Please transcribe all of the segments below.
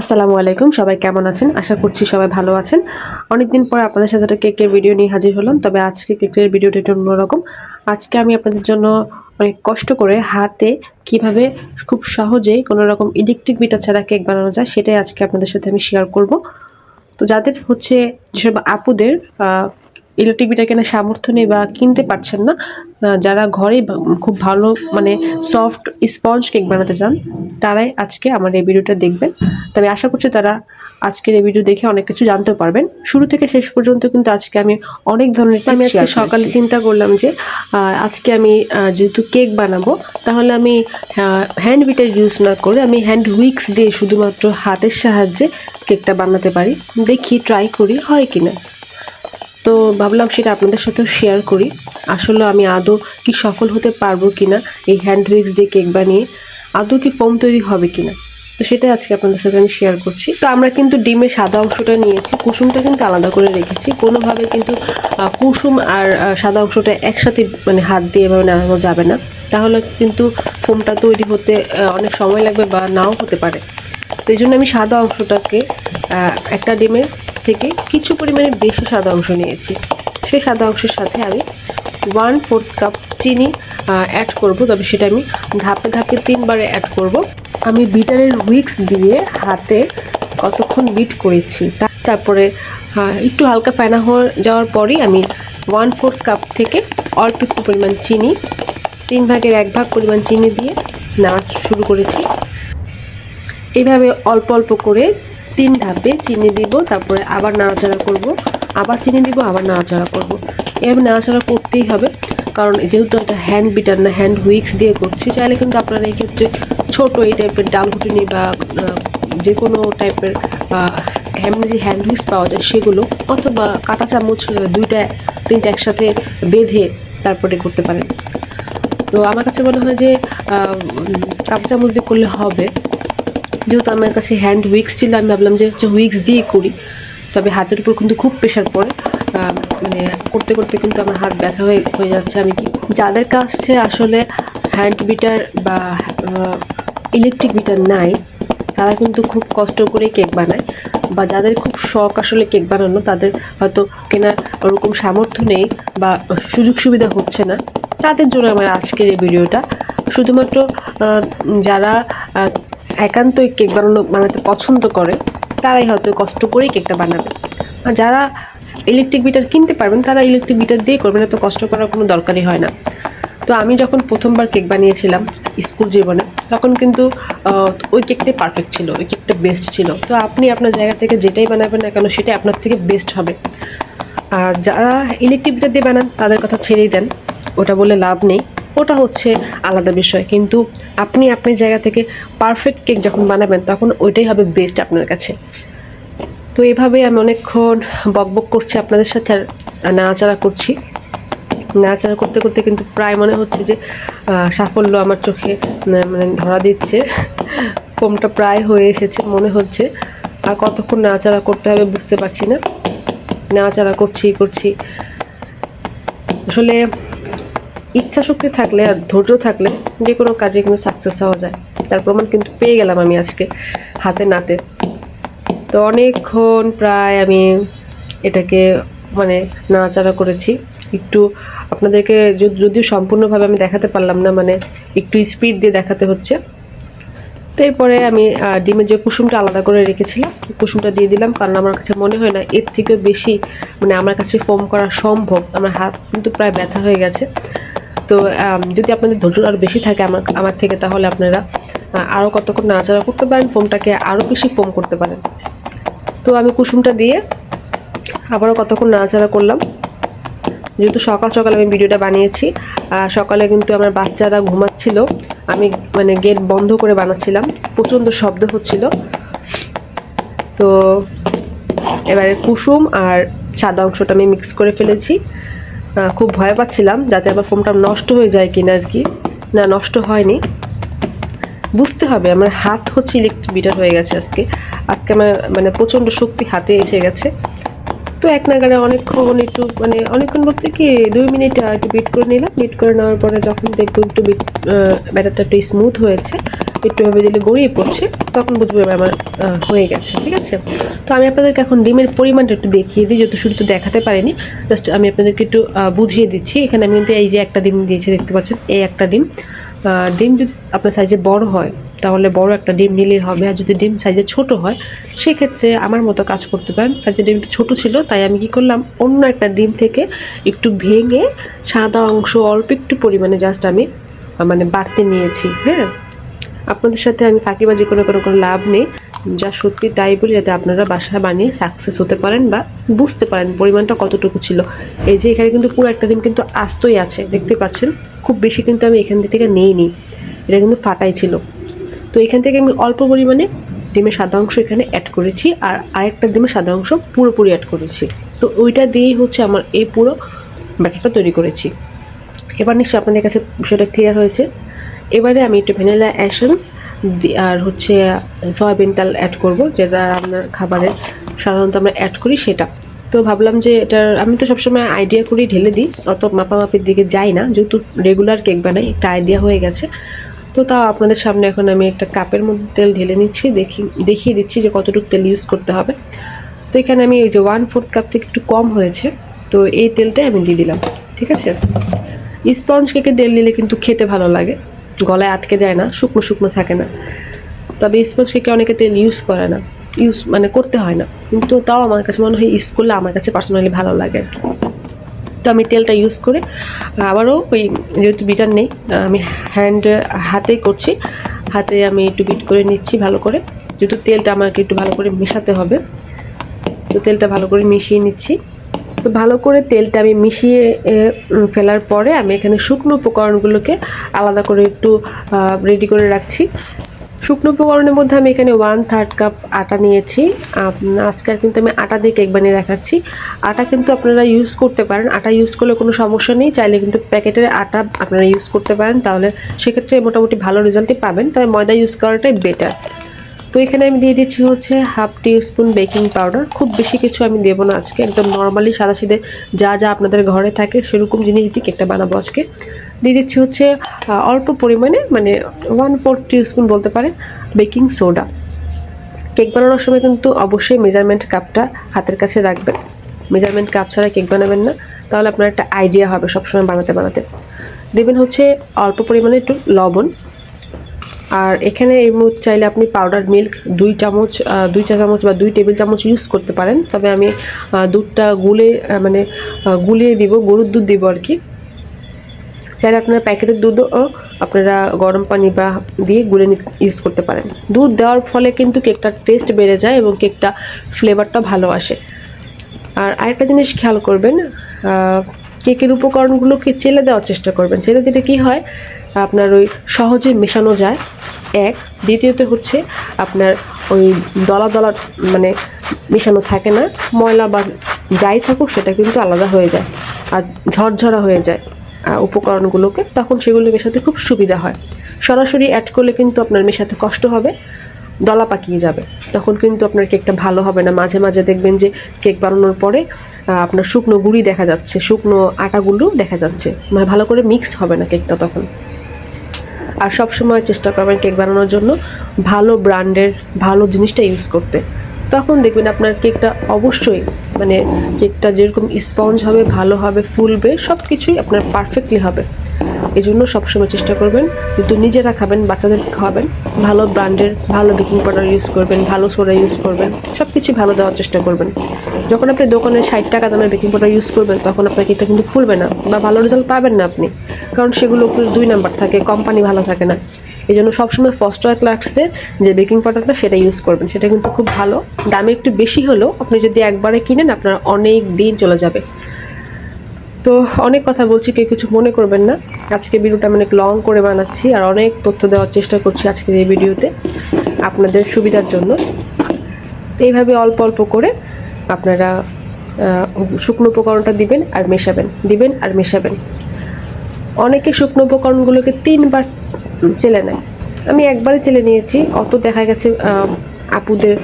আসসালামু আলাইকুম, সবাই কেমন আছেন? আশা করছি সবাই ভালো আছেন। অনেকদিন পর আপনাদের সাথে একটা কেকের ভিডিও নিয়ে হাজির হলাম, তবে আজকে কেকের ভিডিওটা একটু অন্যরকম। আজকে আমি আপনাদের জন্য অনেক কষ্ট করে হাতে কীভাবে খুব সহজেই কোনো রকম ইলেকট্রিক বিটা ছাড়া কেক বানানো যায়, সেটাই আজকে আপনাদের সাথে আমি শেয়ার করব। তো যাদের হচ্ছে যেসব আপুদের ইলেকট্রিক বিটা কেনার সামর্থ্য নেই বা কিনতে পারছেন না যারা ঘরে খুব ভালো মানে সফট স্পঞ্জ কেক বানাতে চান তারাই আজকে আমার এই ভিডিওটা দেখবেন। তবে আশা করছি তারা আজকের এই ভিডিও দেখে অনেক কিছু জানতে পারবেন। শুরু থেকে শেষ পর্যন্ত কিন্তু আজকে আমি অনেক ধরনের আমি আজকে সকালে চিন্তা করলাম যে আজকে আমি যেহেতু কেক বানাবো তাহলে আমি হ্যান্ড বিটার ইউজ না করে আমি হ্যান্ড উইক্স দিয়ে শুধুমাত্র হাতের সাহায্যে কেকটা বানাতে পারি। দেখি ট্রাই করি হয় কিনা। তো ভাবলাম সেটা আপনাদের সাথেও শেয়ার করি। আসলে আমি আদৌ কি সফল হতে পারব কিনা, এই হ্যান্ড উইক্স দিয়ে কেক বানিয়ে আদৌ কি ফোম তৈরি হবে কি না তো সেটাই আজকে আপনাদের সাথে আমি শেয়ার করছি। তো আমরা কিন্তু ডিমের সাদা অংশটা নিয়েছি, কুসুমটা কিন্তু আলাদা করে রেখেছি। কোনোভাবে কিন্তু কুসুম আর সাদা অংশটা একসাথে মানে হাত দিয়ে এভাবে নামানো যাবে না। তাহলে কিন্তু ফোমটা তৈরি হতে অনেক সময় লাগবে বা নাও হতে পারে। তো এই জন্য আমি সাদা অংশটাকে একটা ডিমের থেকে কিছু পরিমাণে বেশি সাদা অংশ নিয়েছি। সেই সাদা অংশের সাথে আমি ওয়ান ফোর্থ কাপ চিনি অ্যাড করব। তবে সেটা আমি ধাপে ধাপে তিনবারে অ্যাড করব। আমি বিটারের উইক্স দিয়ে হাতে কতক্ষণ বিট করেছি তারপরে একটু হালকা ফেনা হয়ে যাওয়ার পরেই আমি ওয়ান ফোর্থ কাপ থেকে অল্প একটু পরিমাণ চিনি, তিন ভাগের এক ভাগ পরিমাণ চিনি দিয়ে নাচ শুরু করেছি। এইভাবে অল্প অল্প করে তিন ধাপে চিনি দিব, তারপরে আবার নাড়াচাড়া করব। আবার চিনি দিব, আবার নাড়াচাড়া করব। এভাবে নাড়াচাড়া করতেই হবে, কারণ যেহেতু একটা হ্যান্ড বিটার না হ্যান্ড হুইক্স দিয়ে করছি, চাইলে কিন্তু আপনারা এই ক্ষেত্রে ছোটো এই টাইপের ডাল বা যে কোনো টাইপের এমনি যে হ্যান্ড উইক্স পাওয়া যায় সেগুলো, অথবা কাঁটা চামচ দুইটা, তিনটা একসাথে বেঁধে তারপরে করতে পারেন। তো আমার কাছে মনে হয় যে কাঁটা চামচ দিয়ে করলে হবে। যেহেতু আমার কাছে হ্যান্ড উইক্স ছিল, আমি ভাবলাম যে হচ্ছে উইক্স দিয়ে করি। তবে হাতের উপর কিন্তু খুব প্রেশার পড়ে। মানে করতে করতে কিন্তু আমার হাত ব্যথা হয়ে হয়ে যাচ্ছে। আমি কি যাদের কাছে আসলে হ্যান্ড বিটার বা ইলেকট্রিক বিটার নাই, তারা কিন্তু খুব কষ্ট করে কেক বানায়। বা যাদের খুব শখ আসলে কেক বানানো, তাদের হয়তো কেনার ওরকম সামর্থ্য নেই বা সুযোগ সুবিধা হচ্ছে না। তাদের জন্য আমার আজকের এই ভিডিওটা। শুধুমাত্র যারা একান্তই কেক বানানো, বানাতে পছন্দ করে, তারাই হয়তো কষ্ট করেই কেকটা বানাবে। আর যারা ইলেকট্রিক বিটার কিনতে পারবেন, তারা ইলেকট্রিক বিটার দিয়ে করবেন, এত কষ্ট করার কোনো দরকারই হয় না। তো আমি যখন প্রথমবার কেক বানিয়েছিলাম স্কুল জীবনে, তখন কিন্তু ওই কেকটাই পারফেক্ট ছিল, ওই কেকটা বেস্ট ছিল। তো আপনি আপনার জায়গা থেকে যেটাই বানাবেন না কেন, সেটাই আপনার থেকে বেস্ট হবে। আর যারা ইলেকট্রিক বিটার দিয়ে বানান, তাদের কথা ছেড়েই দেন, ওটা বলে লাভ নেই। ওটা হচ্ছে আলাদা বিষয়। কিন্তু আপনি আপনার জায়গা থেকে পারফেক্ট কেক যখন বানাবেন, তখন ওইটাই হবে বেস্ট আপনার কাছে। তো এভাবে আমি অনেকক্ষণ বকবক করছি আপনাদের সাথে আর নাড়াচাড়া করছি। নাড়াচাড়া করতে করতে কিন্তু প্রায় মনে হচ্ছে যে সাফল্য আমার চোখে মানে ধরা দিচ্ছে। ফোমটা প্রায় হয়ে এসেছে মনে হচ্ছে। আর কতক্ষণ নাড়াচাড়া করতে হবে বুঝতে পারছি না। নাড়াচাড়া করছি করছি। আসলে ইচ্ছা শক্তি থাকলে আর ধৈর্য থাকলে যে কোনো কাজে কিন্তু সাকসেস হওয়া যায়। তার প্রমাণ কিন্তু পেয়ে গেলাম আমি আজকে হাতে নাতে। তো অনেকক্ষণ প্রায় আমি এটাকে মানে নাড়াচাড়া করেছি। একটু আপনাদেরকে যদ- যদিও সম্পূর্ণভাবে আমি দেখাতে পারলাম না মানে একটু স্পিড দিয়ে দেখাতে হচ্ছে। তো এরপরে আমি ডিমের যে কুসুমটা আলাদা করে রেখেছিলাম, কুসুমটা দিয়ে দিলাম, কারণ আমার কাছে মনে হয় না এর থেকেও বেশি মানে আমার কাছে ফোম করা সম্ভব। আমার হাত কিন্তু প্রায় ব্যথা হয়ে গেছে। তো যদি আপনাদের ধৈর্য আরও বেশি থাকে আমার আমার থেকে, তাহলে আপনারা আরও কতক্ষণ নাড়াচাড়া করতে পারেন ফোমটাকে আরও বেশি ফোম করতে পারেন। তো আমি কুসুমটা দিয়ে আবারও কতক্ষণ নাড়াচাড়া করলাম। যেহেতু সকাল সকাল আমি ভিডিওটা বানিয়েছি সকালে কিন্তু আমার বাচ্চারা ঘুমাচ্ছিল, আমি মানে গেট বন্ধ করে বানাচ্ছিলাম, প্রচণ্ড শব্দ হচ্ছিল। তো এবারে কুসুম আর সাদা অংশটা আমি মিক্স করে ফেলেছি। খুব ভয় পাচ্ছিলাম যাতে আবার ফোমটা নষ্ট হয়ে যায় কিনা আর কি। না, নষ্ট হয়নি। বুঝতে হবে, আমার হাত হচ্ছে ইলেকট্রিক বিটার হয়ে গেছে আজকে। আজকে আমার মানে প্রচণ্ড শক্তি হাতে এসে গেছে। তো এক নাগারে অনেকক্ষণ একটু মানে অনেকক্ষণ বলতে কি, দুই মিনিট আর কি বিট করে নিলাম। বিট করে নেওয়ার পরে যখন দেখব একটু বিট ব্যাটারটা একটু স্মুথ হয়েছে। একটু ভেবে দিলে গড়িয়ে পড়ছে, তখন বুঝবে আমার হয়ে গেছে, ঠিক আছে? তো আমি আপনাদেরকে এখন ডিমের পরিমাণটা একটু দেখিয়ে দিই, যেহেতু শুরু তো দেখাতে পারিনি, জাস্ট আমি আপনাদেরকে একটু বুঝিয়ে দিচ্ছি। এখানে আমি কিন্তু এই যে একটা ডিম দিয়েছি, দেখতে পাচ্ছেন, এই একটা ডিম। ডিম যদি আপনার সাইজে বড় হয়, তাহলে বড় একটা ডিম নিলেই হবে, আর যদি ডিম সাইজে ছোট হয়, সেক্ষেত্রে আমার মতো কাজ করতে পারেন। সাইজে ডিমটা ছোট ছিল, তাই আমি কি করলাম, অন্য একটা ডিম থেকে একটু ভেঙে সাদা অংশ অল্প একটু পরিমাণে জাস্ট আমি মানে বাড়তে নিয়েছি হ্যাঁ? আপনাদের সাথে আমি ফাঁকিবাজি করে কোনো কোনো লাভ নেই। যা সত্যি তাই বলি, যাতে আপনারা বাসা বানিয়ে সাকসেস হতে পারেন বা বুঝতে পারেন পরিমাণটা কতটুকু ছিল। এই যে এখানে কিন্তু পুরো একটা ডিম কিন্তু আস্তই আছে, দেখতে পাচ্ছেন? খুব বেশি কিন্তু আমি এখান থেকে নেইনি। এটা কিন্তু ফাটাই ছিল। তো এখান থেকে আমি অল্প পরিমাণে ডিমের সাদা অংশ এখানে অ্যাড করেছি আর আরেকটা ডিমের সাদা অংশ পুরোপুরি অ্যাড করেছি। তো ওইটা দিয়েই হচ্ছে আমার এই পুরো ব্যাটারটা তৈরি করেছি। এবার নিশ্চয়ই আপনাদের কাছে বিষয়টা ক্লিয়ার হয়েছে। এবারে আমি একটু ভ্যানিলা অ্যাসেন্স আর হচ্ছে সয়াবিন তেল অ্যাড করব, যেটা আপনার খাবারে সাধারণত আমরা অ্যাড করি সেটা। তো ভাবলাম যে এটার আমি তো সবসময় আইডিয়া করেই ঢেলে দিই, অত মাপামাপির দিকে যাই না, যেহেতু রেগুলার কেক বানাই, একটা আইডিয়া হয়ে গেছে। তো তাও আপনাদের সামনে এখন আমি একটা কাপের মধ্যে তেল ঢেলে নিচ্ছি, দেখি দেখিয়ে দিচ্ছি যে কতটুকু তেল ইউজ করতে হবে। তো এখানে আমি ওই যে ওয়ান ফোর্থ কাপ থেকে একটু কম হয়েছে, তো এই তেলটাই আমি দিয়ে দিলাম, ঠিক আছে? স্পঞ্জ কেকে তেল দিলে কিন্তু খেতে ভালো লাগে। গলায় আটকে যায় না, শুকনো শুকনো থাকে না। তবে স্পঞ্জ কেকে অনেকে তেল ইউজ করে না ইউজ মানে করতে হয় না। কিন্তু তাও আমার কাছে মনে হয় ইউজ করলে আমার কাছে পার্সোনালি ভালো লাগে আর কি। তো আমি তেলটা ইউজ করে, আবারও ওই যেহেতু বিটার নেই, আমি হ্যান্ড হাতেই করছি। হাতে আমি একটু বিট করে নিচ্ছি ভালো করে। যেহেতু তেলটা আমাকে একটু ভালো করে মেশাতে হবে, তো তেলটা ভালো করে মিশিয়ে নিচ্ছি। তো ভালো করে তেলটা আমি মিশিয়ে ফেলার পরে আমি এখানে শুকনো উপকরণগুলোকে আলাদা করে একটু রেডি করে রাখছি। শুকনো উপকরণের মধ্যে আমি এখানে ওয়ান থার্ড কাপ আটা নিয়েছি। আজকে কিন্তু আমি আটা দিয়ে কেক বানিয়ে দেখাচ্ছি। আটা কিন্তু আপনারা ইউজ করতে পারেন। আটা ইউজ করলে কোনো সমস্যা নেই। চাইলে কিন্তু প্যাকেটের আটা আপনারা ইউজ করতে পারেন। তাহলে সেক্ষেত্রে মোটামুটি ভালো রেজাল্টই পাবেন। তবে ময়দা ইউজ করাটাই বেটার তো এখানে আমি দিয়ে দিচ্ছি হচ্ছে half teaspoon baking powder. খুব বেশি কিছু আমি দেবো না আজকে, একদম নর্মালি সাদা সিধে যা যা আপনাদের ঘরে থাকে সেরকম জিনিস দিয়ে কেকটা বানাবো আজকে। দিয়ে দিচ্ছি হচ্ছে অল্প পরিমাণে মানে ওয়ান ফোর টি স্পুন বলতে পারেন বেকিং সোডা কেক বানানোর সময় কিন্তু অবশ্যই মেজারমেন্ট কাপটা হাতের কাছে রাখবেন। মেজারমেন্ট কাপ ছাড়া কেক বানাবেন না, তাহলে আপনার একটা আইডিয়া হবে সবসময় বানাতে বানাতে। দেবেন হচ্ছে অল্প পরিমাণে একটু লবণ। আর এখানে এই মুহূর্তে চাইলে আপনি পাউডার মিল্ক দুই চামচ দুই চা চামচ বা দুই টেবিল চামচ ইউজ করতে পারেন। তবে আমি দুধটা গুলে মানে গুলিয়ে দিব, গরুর দুধ দিব আর কি। চাইলে আপনারা প্যাকেটের দুধও আপনারা গরম পানি বা দিয়ে গুলে ইউজ করতে পারেন। দুধ দেওয়ার ফলে কিন্তু কেকটার টেস্ট বেড়ে যায় এবং কেকটা ফ্লেভারটা ভালো আসে। আর আরেকটা জিনিস খেয়াল করবেন কেকের উপকরণগুলোকে চেলে দেওয়ার চেষ্টা করবেন। চেলে দিলে কী হয়? আপনার ওই সহজে মেশানো যায়। এক। দ্বিতীয়ত হচ্ছে আপনার ওই দলা দলা মানে মেশানো থাকে না, ময়লা বা যাই থাকুক সেটা কিন্তু আলাদা হয়ে যায় আর ঝরঝরা হয়ে যায় উপকরণগুলোকে, তখন সেগুলো মেশাতে খুব সুবিধা হয়। সরাসরি অ্যাড করলে কিন্তু আপনার মেশাতে কষ্ট হবে, দলা পাকিয়ে যাবে। তখন কিন্তু আপনার কেকটা ভালো হবে না। মাঝে মাঝে দেখবেন যে কেক বানানোর পরে আপনার শুকনো গুঁড়ি দেখা যাচ্ছে, শুকনো আটাগুলো দেখা যাচ্ছে। মানে ভালো করে মিক্স হবে না কেকটা তখন। আর সব সময় চেষ্টা করবেন কেক বানানোর জন্য ভালো ব্র্যান্ডের ভালো জিনিসটা ইউজ করতে। তখন দেখবেন আপনার কেকটা অবশ্যই মানে কেকটা যেরকম স্পঞ্জ হবে, ভালো হবে, ফুলবে সব কিছুই আপনার পারফেক্টলি হবে। এই জন্য সবসময় চেষ্টা করবেন কিন্তু নিজেরা খাবেন বাচ্চাদের খাওয়াবেন। ভালো ব্র্যান্ডের, ভালো বেকিং পাউডার ইউজ করবেন, ভালো সোডা ইউজ করবেন সব কিছুই ভালো দেওয়ার চেষ্টা করবেন। যখন আপনি দোকানে ষাট টাকা দামের বেকিং পাউডার ইউজ করবেন, তখন আপনার কেকটা কিন্তু ফুলবে না বা ভালো রেজাল্ট পাবেন না আপনি। কারণ সেগুলো দুই নাম্বার থাকে কোম্পানি ভালো থাকে না। এই জন্য সবসময় ফস্টার ক্লাক্সের যে বেকিং পাউডারটা সেটা ইউজ করবেন। সেটা কিন্তু খুব ভালো। দামে একটু বেশি হলেও আপনি যদি একবারে কিনেন, আপনার অনেক দিন চলে যাবে। তো অনেক কথা বলছি, কেউ কিছু মনে করবেন না। আজকে ভিডিওটা আমি অনেক লং করে বানাচ্ছি আর অনেক তথ্য দেওয়ার চেষ্টা করছি আজকের এই ভিডিওতে আপনাদের সুবিধার জন্য। তো এইভাবে অল্প অল্প করে আপনারা শুকনো উপকরণটা দিবেন আর মেশাবেন। দিবেন আর মেশাবেন। অনেকে শুকনো উপকরণগুলোকে তিনবার চেলে নেয় আমি একবারে চেলে নিয়েছি। অত দেখা গেছে আপুদের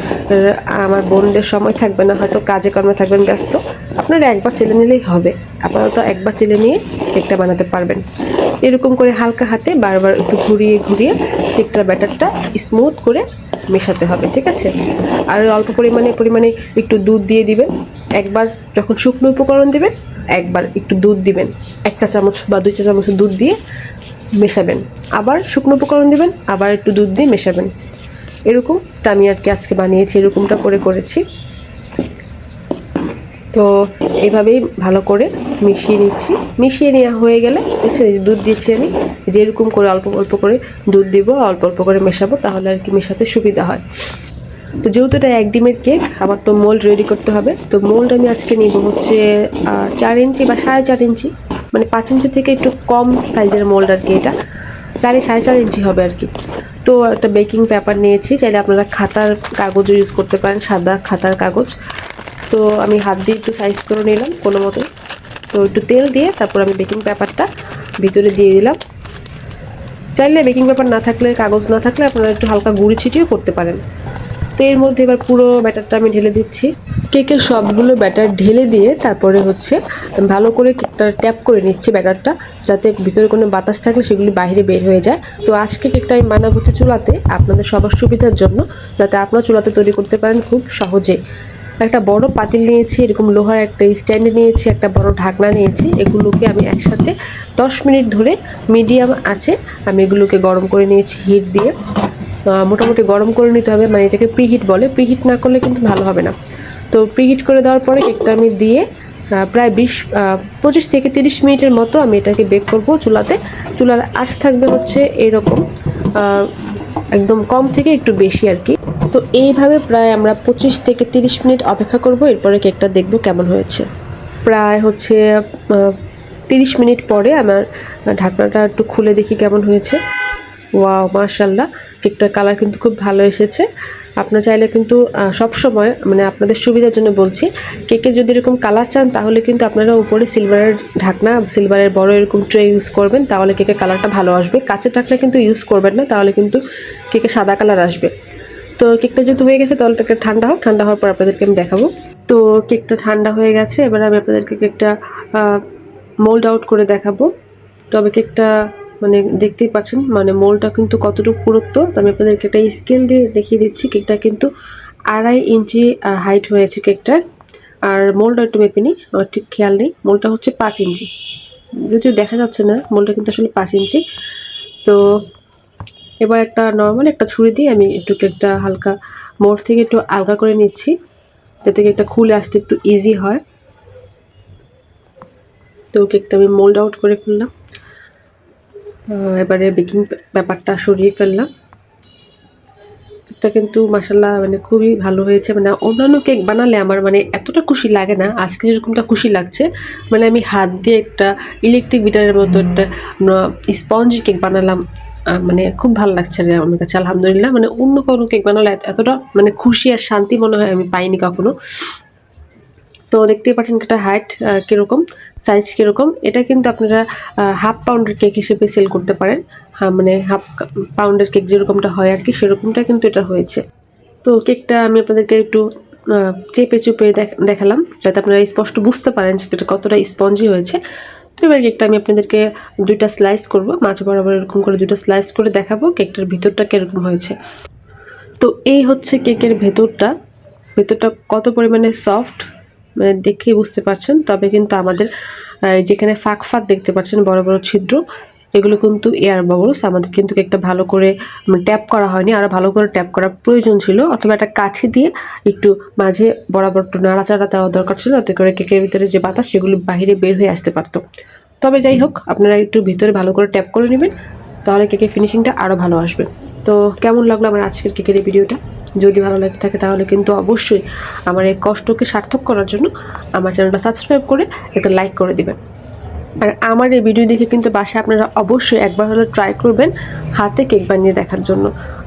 আমার বোনদের সময় থাকবে না, হয়তো কাজে কর্মে থাকবেন ব্যস্ত। আপনারা একবার চেলে নিলেই হবে। আপনারা তো একবার চেলে নিয়ে কেকটা বানাতে পারবেন। এরকম করে হালকা হাতে বারবার একটু ঘুরিয়ে ঘুরিয়ে কেকটার ব্যাটারটা স্মুথ করে মেশাতে হবে, ঠিক আছে? আর অল্প পরিমাণে পরিমাণে একটু দুধ দিয়ে দিবেন। একবার যখন শুকনো উপকরণ দেবেন, একবার একটু দুধ দিবেন। এক চা চামচ বা দুই চা চামচ দুধ দিয়ে মেশাবেন। আবার শুকনো উপকরণ দেবেন, আবার একটু দুধ দিয়ে মেশাবেন। এরকমটা আমি আর কি আজকে বানিয়েছি, এরকমটা করে করেছি। তো এইভাবেই ভালো করে মিশিয়ে নিচ্ছি। মিশিয়ে নেওয়া হয়ে গেলে, দেখছেন দুধ দিচ্ছি আমি, যে এরকম করে অল্প অল্প করে দুধ দিব, অল্প অল্প করে মেশাবো, তাহলে আর কি মেশাতে সুবিধা হয়। তো যেহেতু এটা এক ডিমের কেক, আমার তো মোল্ড রেডি করতে হবে। তো মোল্ড আমি আজকে নিব হচ্ছে চার ইঞ্চি বা সাড়ে চার ইঞ্চি। মানে পাঁচ ইঞ্চি থেকে একটু কম সাইজের মোল্ড আর কি এটা। চারে সাড়ে চার ইঞ্চি হবে আর কি। তো একটা বেকিং পেপার নিয়েছি, চাইলে আপনারা খাতার কাগজও ইউজ করতে পারেন, সাদা খাতার কাগজ। তো আমি হাত দিয়ে একটু সাইজ করে নিলাম কোনো মতো তো একটু তেল দিয়ে তারপর আমি বেকিং পেপারটা ভিতরে দিয়ে দিলাম। চাইলে বেকিং পেপার না থাকলে, কাগজ না থাকলে আপনারা একটু হালকা গুঁড়ি ছিটিয়েও করতে পারেন। তো এর মধ্যে এবার পুরো ব্যাটারটা আমি ঢেলে দিচ্ছি। কেকের সবগুলো ব্যাটার ঢেলে দিয়ে তারপরে হচ্ছে ভালো করে কেকটা ট্যাপ করে নিচ্ছি ব্যাটারটা, যাতে ভিতরে কোনো বাতাস থাকলে সেগুলি বাইরে বের হয়ে যায়। তো আজকে কেকটা আমি বানাবো হচ্ছে চুলাতে, আপনাদের সবার সুবিধার জন্য, যাতে আপনারা চুলাতে তৈরি করতে পারেন খুব সহজে। একটা বড় পাতিল নিয়েছি, এরকম লোহার একটা স্ট্যান্ড নিয়েছি, একটা বড় ঢাকনা নিয়েছি, এগুলোকে আমি একসাথে দশ মিনিট ধরে মিডিয়াম আছে আমি এগুলোকে গরম করে নিয়েছি হিট দিয়ে। মোটামুটি গরম করে নিতে হবে মানে এটাকে প্রিহিট বলে। প্রিহিট না করলে কিন্তু ভালো হবে না। তো প্রিহিট করে দেওয়ার পরে কেকটা আমি দিয়ে প্রায় বিশ পঁচিশ থেকে তিরিশ মিনিটের মতো আমি এটাকে বেক করব চুলাতে। চুলার আঁচ থাকবে হচ্ছে এরকম একদম কম থেকে একটু বেশি আর কি। তো এইভাবে প্রায় আমরা পঁচিশ থেকে তিরিশ মিনিট অপেক্ষা করব, এরপরে কেকটা দেখব কেমন হয়েছে। প্রায় হচ্ছে তিরিশ মিনিট পরে আমার ঢাকনাটা একটু খুলে দেখি কেমন হয়েছে। ওয়াও মাশাল্লাহ কেকটার কালার কিন্তু খুব ভালো এসেছে। আপনারা চাইলে কিন্তু সব সময় মানে আপনাদের সুবিধার জন্য বলছি কেকের যদি এরকম কালার চান, তাহলে কিন্তু আপনারা উপরে সিলভারের ঢাকনা সিলভারের বড় এরকম ট্রে ইউজ করবেন, তাহলে কেকের কালারটা ভালো আসবে। কাঁচের ঢাকনা কিন্তু ইউজ করবেন না, তাহলে কিন্তু কেকে সাদা কালার আসবে। তো কেকটা যেহেতু হয়ে গেছে, তাহলে কেকটা ঠান্ডা হোক, ঠান্ডা হওয়ার পর আপনাদেরকে আমি দেখাবো। তো কেকটা ঠান্ডা হয়ে গেছে, এবার আমি আপনাদেরকে কেকটা মোল্ড আউট করে দেখাবো। তবে কেকটা মানে দেখতেই পাচ্ছেন মানে মোলটা কিন্তু কতটুকু পুরুত্ব আমি আপনাদেরকে একটা স্কেল দিয়ে দেখিয়ে দিচ্ছি, কেকটা কিন্তু আড়াই ইঞ্চি হাইট হয়েছে কেকটার। আর মোলটা একটু মেপে নিই, আমার ঠিক খেয়াল নেই, মোলটা হচ্ছে পাঁচ ইঞ্চি যদিও দেখা যাচ্ছে না, মোলটা কিন্তু আসলে পাঁচ ইঞ্চি তো এবার একটা নর্মাল একটা ছুরি দিয়ে আমি একটু কেকটা হালকা মোড় থেকে একটু আলগা করে নিচ্ছি, যাতে কেকটা খুলে আসতে একটু ইজি হয়। তো কেকটা আমি মোল্ড আউট করে ফেললাম। এবারে বেকিং ব্যাপারটা সরিয়ে ফেললাম। কেকটা কিন্তু মাসাল্লাহ মানে খুবই ভালো হয়েছে। মানে অন্যান্য কেক বানালে আমার মানে এতটা খুশি লাগে না, আজকে যেরকমটা খুশি লাগছে মানে আমি হাত দিয়ে একটা ইলেকট্রিক বিটারের মতো একটা স্পঞ্জ কেক বানালাম মানে খুব ভালো লাগছে রে আমার কাছে, আলহামদুলিল্লাহ। মানে অন্য কোনো কেক বানালে এতটা মানে খুশি আর শান্তি মনে হয় আমি পাইনি কখনো। তো দেখতেই পাচ্ছেন এটা হাইট কীরকম সাইজ কীরকম। এটা কিন্তু আপনারা হাফ পাউন্ডের কেক হিসেবে সেল করতে পারেন। হ্যাঁ মানে হাফ পাউন্ডের কেক যেরকমটা হয় আর কি সেরকমটা কিন্তু এটা হয়েছে। তো কেকটা আমি আপনাদেরকে একটু চেপে চুপে দেখ- দেখালাম, যাতে আপনারা স্পষ্ট বুঝতে পারেন যে এটা কতটা স্পঞ্জি হয়েছে। তো এবার কেকটা আমি আপনাদেরকে দুইটা স্লাইস করব, মাছ বরাবর এরকম করে দুইটা স্লাইস করে দেখাবো কেকটার ভিতরটা কীরকম হয়েছে। তো এই হচ্ছে কেকের ভেতরটা। ভেতরটা কত পরিমাণে সফট মানে দেখেই বুঝতে পারছেন। তবে কিন্তু আমাদের যেখানে ফাঁক ফাঁক দেখতে পাচ্ছেন বড় বড় ছিদ্র, এগুলো কিন্তু এয়ার বাবলস আমাদের কিন্তু কেকটা ভালো করে ট্যাপ করা হয়নি। আরও ভালো করে ট্যাপ করার প্রয়োজন ছিল। অথবা একটা কাঠি দিয়ে একটু মাঝে বরাবর একটু নাড়াচাড়া দেওয়া দরকার ছিল। যাতে করে কেকের ভিতরে যে বাতাস, সেগুলো বাইরে বের হয়ে আসতে পারতো। তবে যাই হোক, আপনারা একটু ভিতরে ভালো করে ট্যাপ করে নেবেন। তাহলে কেকের ফিনিশিংটা আরও ভালো আসবে। তো কেমন লাগল আমার আজকের কেকের এই ভিডিওটা যদি ভালো লাগে থাকে তাহলে কিন্তু অবশ্যই আমার এই কষ্টকে সার্থক করার জন্য আমার চ্যানেলটা সাবস্ক্রাইব করে একটা লাইক করে দিবেন। আর আমার এই ভিডিও দেখে কিন্তু বাসায় আপনারা অবশ্যই একবার হলে ট্রাই করবেন হাতে কেক বানিয়ে দেখার জন্য।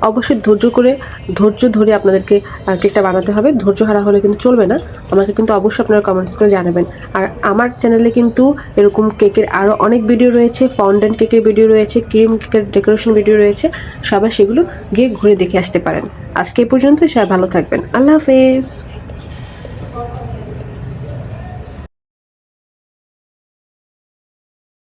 অবশ্যই ধৈর্য করে, ধৈর্য ধরে আপনাদেরকে কেকটা বানাতে হবে। ধৈর্য হারা হলে কিন্তু চলবে না। আমাকে কিন্তু অবশ্যই আপনারা কমেন্টস করে জানাবেন। আর আমার চ্যানেলে কিন্তু এরকম কেকের আরও অনেক ভিডিও রয়েছে ফন্ডেন্ট কেকের ভিডিও রয়েছে ক্রিম কেকের ডেকোরেশন ভিডিও রয়েছে, সবাই সেগুলো গিয়ে ঘুরে দেখে আসতে পারেন। আজকে পর্যন্ত সবাই ভালো থাকবেন। আল্লাহ হাফেজ।